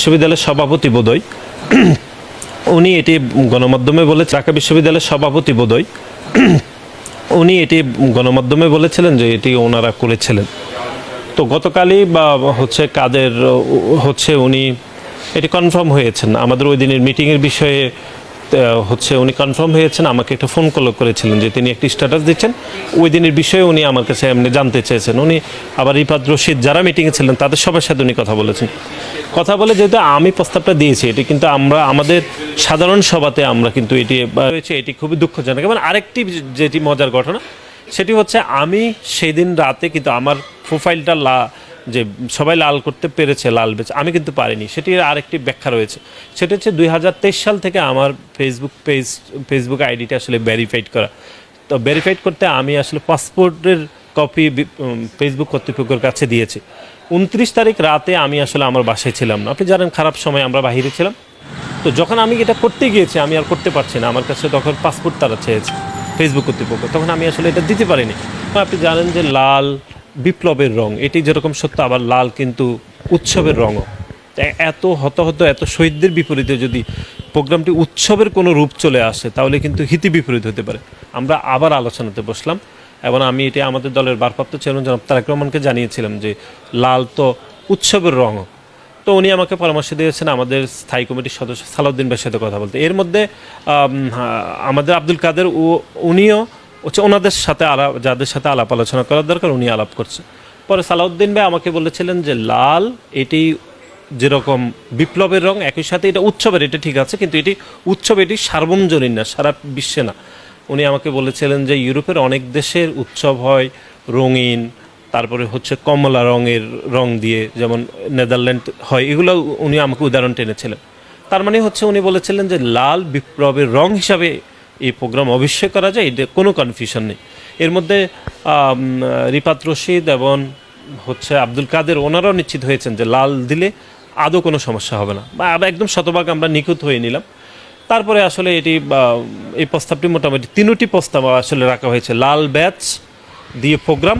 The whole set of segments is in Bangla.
বিশ্ববিদ্যালয়ের সভাপতি বোধই উনি এটি গণমাধ্যমে বলে ঢাকা বিশ্ববিদ্যালয়ের সভাপতি বোধই উনি এটি গণমাধ্যমে বলেছিলেন যে এটি ওনারা করেছিলেন। তো গতকালই বা হচ্ছে কাদের, হচ্ছে উনি এটি কনফার্ম হয়েছেন। আমাদের ওই দিনের মিটিংয়ের বিষয়ে হচ্ছে উনি কনফার্ম হয়েছেন, আমাকে একটা ফোন কল করেছিলেন যে তিনি একটি স্ট্যাটাস দিচ্ছেন। ওই দিনের বিষয়ে উনি আমার কাছে এমনি জানতে চেয়েছেন। উনি আবার রিপাদ রশিদ যারা মিটিংয়ে ছিলেন, তাদের সবার সাথে উনি কথা বলেছেন। কথা বলে যেহেতু আমি প্রস্তাবটা দিয়েছি, এটি কিন্তু আমরা, আমাদের সাধারণ সভাতে আমরা কিন্তু এটি বা হয়েছে এটি খুবই দুঃখজনক। এবং আরেকটি যেটি মজার ঘটনা, সেটি হচ্ছে আমি সেই দিন রাতে কিন্তু আমার প্রোফাইলটা লা যে সবাই লাল করতে পেরেছে, লাল বেচ, আমি কিন্তু পারিনি। সেটির আরেকটি ব্যাখ্যা রয়েছে। সেটা হচ্ছে দুই হাজার তেইশ সাল থেকে আমার ফেসবুক পেজ ফেসবুক আইডিটা আসলে ভেরিফাইড করা। তো ভেরিফাইড করতে আমি আসলে পাসপোর্টের কপি ফেসবুক কর্তৃপক্ষের কাছে দিয়েছি। উনত্রিশ তারিখ রাতে আমি আসলে আমার বাসায় ছিলাম না। আপনি জানেন খারাপ সময় আমরা বাহিরে ছিলাম। তো যখন আমি এটা করতে গিয়েছি, আমি আর করতে পারছি না। আমার কাছে তখন পাসপোর্ট তারা চেয়েছে ফেসবুক কর্তৃপক্ষ। তখন আমি আসলে এটা দিতে পারিনি। আপনি জানেন যে লাল বিপ্লবের রং, এটি যেরকম সত্য, আবার লাল কিন্তু উৎসবের রঙও। এত হত হত এত শহীদদের বিপরীতে যদি প্রোগ্রামটি উৎসবের কোনো রূপ চলে আসে, তাহলে কিন্তু হিতি বিপরীত হতে পারে। আমরা আবার আলোচনাতে বসলাম, এবং আমি এটি আমাদের দলের ভারপ্রাপ্ত চেয়ারম্যান জনাব তারেক রহমানকে জানিয়েছিলাম যে লাল তো উৎসবের রঙও তো উনি আমাকে পরামর্শ দিয়েছেন, আমাদের স্থায়ী কমিটির সদস্য সালাউদ্দিন ভাইয়ের সাথে কথা বলতে। এর মধ্যে আমাদের আব্দুল কাদের ও উনিও হচ্ছে ওনাদের সাথে আলাপ যাদের সাথে আলাপ আলোচনা করার দরকার উনি আলাপ করছে। পরে সালাউদ্দিন ভাই আমাকে বলেছিলেন যে লাল, এটি যেরকম বিপ্লবের রং, একই সাথে এটা উৎসবের, এটা ঠিক আছে, কিন্তু এটি উৎসব, এটি সার্বজনীন না, সারা বিশ্বে না। উনি আমাকে বলেছিলেন যে ইউরোপের অনেক দেশের উৎসব হয় রঙিন, তারপরে হচ্ছে কমলা রঙের রং দিয়ে, যেমন নেদারল্যান্ড হয়, এগুলো উনি আমাকে উদাহরণ টেনেছিলেন। তার মানে হচ্ছে উনি বলেছিলেন যে লাল বিপ্লবের রং হিসাবে এই প্রোগ্রাম অবশ্যই করা যায় এটা কোনো কনফিউশন নেই। এর মধ্যে রিপাত রশিদ এবং হচ্ছে আব্দুল কাদের ওনারাও নিশ্চিত হয়েছেন যে লাল দিলে আদৌ কোনো সমস্যা হবে না। বা একদম শতভাগ আমরা নিখুঁত হয়ে নিলাম। তারপরে আসলে এটি এই প্রস্তাবটি মোটামুটি তিনটি প্রস্তাব আসলে রাখা হয়েছে। লাল ব্যাচ দিয়ে প্রোগ্রাম,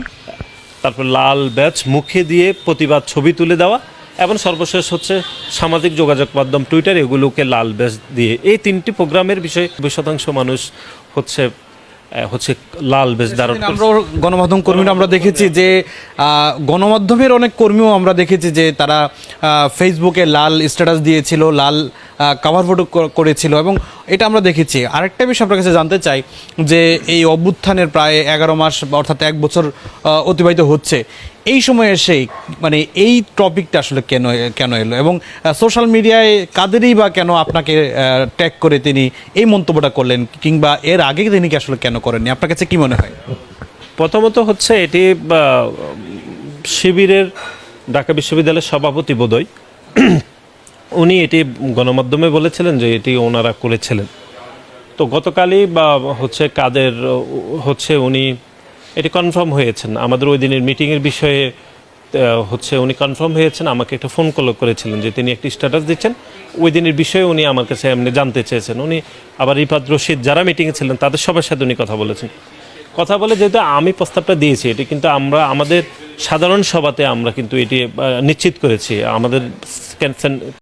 তারপর লাল ব্যাচ মুখে দিয়ে প্রতিবাদ ছবি তুলে দেওয়া এবং সর্বশেষ হচ্ছে সামাজিক যোগাযোগ মাধ্যম টুইটার এগুলোকে লাল বেশ দিয়ে। এই তিনটি প্রোগ্রামের বিষয়ে নব্বই শতাংশ মানুষ হচ্ছে হচ্ছে লাল বেশ ধারণ আমরা গণমাধ্যম কর্মীরা আমরা দেখেছি যে গণমাধ্যমের অনেক কর্মীও আমরা দেখেছি যে তারা ফেসবুকে লাল স্ট্যাটাস দিয়েছিল লাল কাভার ফটো করেছিল। এবং এটা আমরা দেখেছি। আরেকটা বিষয় আপনার কাছে জানতে চাই যে এই অভ্যুত্থানের প্রায় এগারো মাস অর্থাৎ এক বছর অতিবাহিত হচ্ছে। এই সময় এসেই মানে এই টপিকটা আসলে কেন কেন এলো? এবং সোশ্যাল মিডিয়ায় কাদেরই বা কেন আপনাকে ট্যাগ করে তিনি এই মন্তব্যটা করলেন? কিংবা এর আগে তিনি কি আসলে কেন করেননি? আপনার কাছে কি মনে হয়? প্রথমত হচ্ছে এটি শিবিরের, ঢাকা বিশ্ববিদ্যালয়ের সভাপতি বোধই উনি এটি গণমাধ্যমে বলেছিলেন যে এটি ওনারা করেছিলেন। তো গতকালই বা হচ্ছে কাদের, হচ্ছে উনি, এটি কনফার্ম হয়েছেন। আমাদের ওই দিনের মিটিংয়ের বিষয়ে হচ্ছে উনি কনফার্ম হয়েছেন। আমাকে একটা ফোন কল করেছিলেন যে তিনি একটি স্ট্যাটাস দিচ্ছেন। ওই দিনের বিষয়ে উনি আমার কাছে এমনি জানতে চেয়েছেন। উনি আবার রিপাদ রশিদ যারা মিটিংয়ে ছিলেন, তাদের সবার সাথে উনি কথা বলেছেন। কথা বলে যেহেতু আমি প্রস্তাবটা দিয়েছি, এটি কিন্তু আমরা, আমাদের সাধারণ সভাতে আমরা কিন্তু এটি নিশ্চিত করেছি। আমাদের